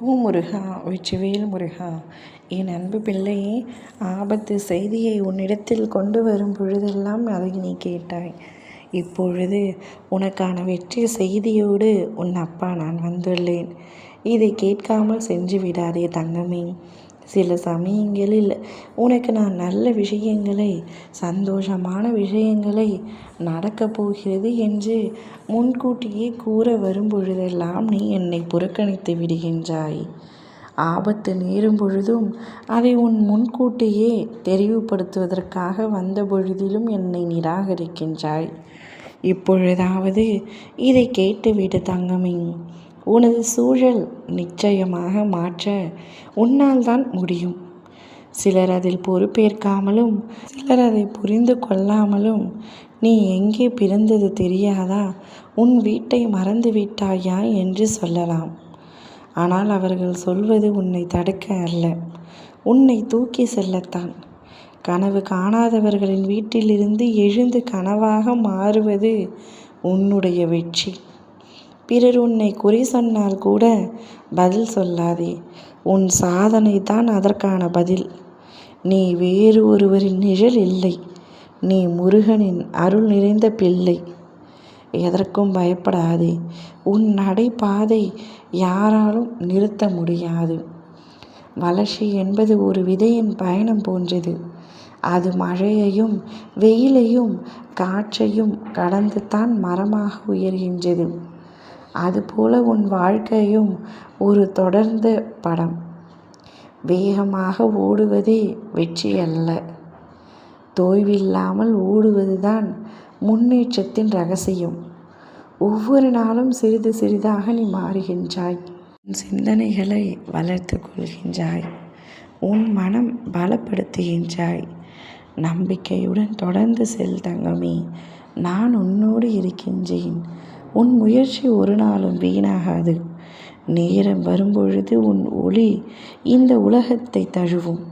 ஓ முருகா வெற்றிவேல் முருகா என் அன்பு பிள்ளையே ஆபத்து செய்தியை உன்னிடத்தில் கொண்டு வரும் பொழுதெல்லாம் அதை நீ கேட்டாய். இப்பொழுது உனக்கான வெற்றி செய்தியோடு உன் அப்பா நான் வந்துள்ளேன். இதை கேட்காமல் சென்று விடாதே தங்கமே. சில சமயங்களில் உனக்கு நான் நல்ல விஷயங்களை சந்தோஷமான விஷயங்களை நடக்கப் போகிறது என்று முன்கூட்டியே கூற வரும்பொழுதெல்லாம் நீ என்னை புறக்கணித்து விடுகின்றாய். ஆபத்து நேரும் பொழுதும் அதை உன் முன்கூட்டியே தெரிவுபடுத்துவதற்காக வந்த பொழுதிலும் என்னை நிராகரிக்கின்றாய். இப்பொழுதாவது இதை கேட்டுவிடு தங்கமே. உனது சூழல் நிச்சயமாக மாற்ற உன்னால் தான் முடியும். சிலர் அதில் பொறுப்பேற்காமலும் சிலர் அதை புரிந்து கொள்ளாமலும் நீ எங்கே பிறந்தது தெரியாதா? உன் வீட்டை மறந்து விட்டாயா என்று சொல்லலாம். ஆனால் அவர்கள் சொல்வது உன்னை தடுக்க அல்ல. உன்னை தூக்கி செல்லத்தான். கனவு காணாதவர்களின் வீட்டிலிருந்து எழுந்து கனவாக மாறுவது உன்னுடைய வெற்றி. பிறர் உன்னை குறி சொன்னால் கூட பதில் சொல்லாதே. உன் சாதனை தான் அதற்கான பதில். நீ வேறு ஒருவரின் நிழல் இல்லை. நீ முருகனின் அருள் நிறைந்த பிள்ளை. எதற்கும் பயப்படாதே. உன் நடைபாதை யாராலும் நிறுத்த முடியாது. வளர்ச்சி என்பது ஒரு விதையின் பயணம் போன்றது. அது மழையையும் வெயிலையும் காற்றையும் கடந்து தான் மரமாக உயர்கின்றது. அதுபோல உன் வாழ்க்கையும் ஒரு தொடர்ந்த படம். வேகமாக ஓடுவதே வெற்றி அல்ல தோய்வில்லாமல் ஓடுவதுதான் முன்னேற்றத்தின் ரகசியம். ஒவ்வொரு நாளும் சிறிது சிறிதாக நீ மாறுகின்றாய். உன் சிந்தனைகளை வளர்த்து கொள்கின்றாய். உன் மனம் பலப்படுத்துகின்றாய். நம்பிக்கையுடன் தொடர்ந்து செல் தங்கமே. நான் உன்னோடு இருக்கின்றேன். உன் முயற்சி ஒரு நாளும் வீணாகாது. நேரம் வரும்பொழுது உன் ஒளி இந்த உலகத்தை தழுவும்.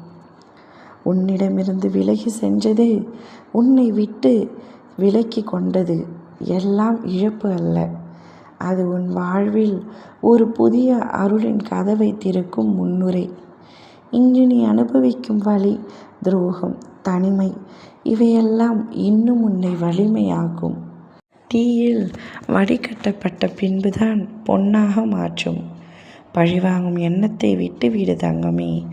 உன்னிடமிருந்து விலகி சென்றது உன்னை விட்டு விலக்கி கொண்டது எல்லாம் இழப்பு அல்ல. அது உன் வாழ்வில் ஒரு புதிய அருளின் கதவை திறக்கும் முன்னுரை. இன்று நீ அனுபவிக்கும் வழி துரோகம் தனிமை இவையெல்லாம் இன்னும் உன்னை வலிமையாகும் தீயில் வடிகட்டப்பட்ட பின்புதான் பொன்னாக மாற்றும். பழிவாங்கும் எண்ணத்தை விட்டு விடு தங்கமே.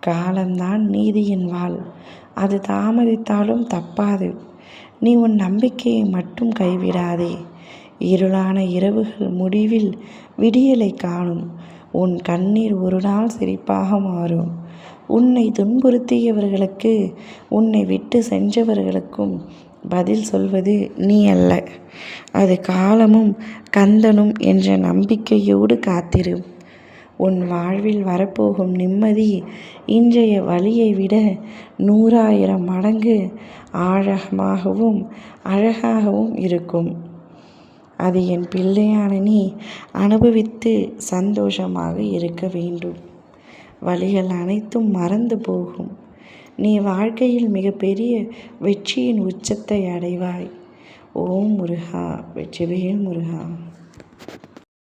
காலம்தான் நீதியின் வாழ் அது தாமதித்தாலும் தப்பாது. நீ உன் நம்பிக்கையை மட்டும் கைவிடாதே. இருளான இரவுகள் முடிவில் விடியலை காணும். உன் கண்ணீர் ஒரு நாள் சிரிப்பாக மாறும். உன்னை துன்புறுத்தியவர்களுக்கு உன்னை விட்டு சென்றவர்களுக்கும் பதில் சொல்வது நீ அல்ல. அது காலமும் கந்தனும் என்ற நம்பிக்கையோடு காத்திரு. உன் வாழ்வில் வரப்போகும் நிம்மதி இன்றைய வழியை விட நூறாயிரம் மடங்கு ஆழமாகவும் அழகாகவும் இருக்கும். அது என் பிள்ளையான நீ அனுபவித்து சந்தோஷமாக இருக்க வேண்டும். வழிகள் அனைத்தும் மறந்து போகும். நீ வாழ்க்கையில் மிகப்பெரிய வெற்றியின் உச்சத்தை அடைவாய். ஓம் முருகா வெற்றிவேல் முருகா.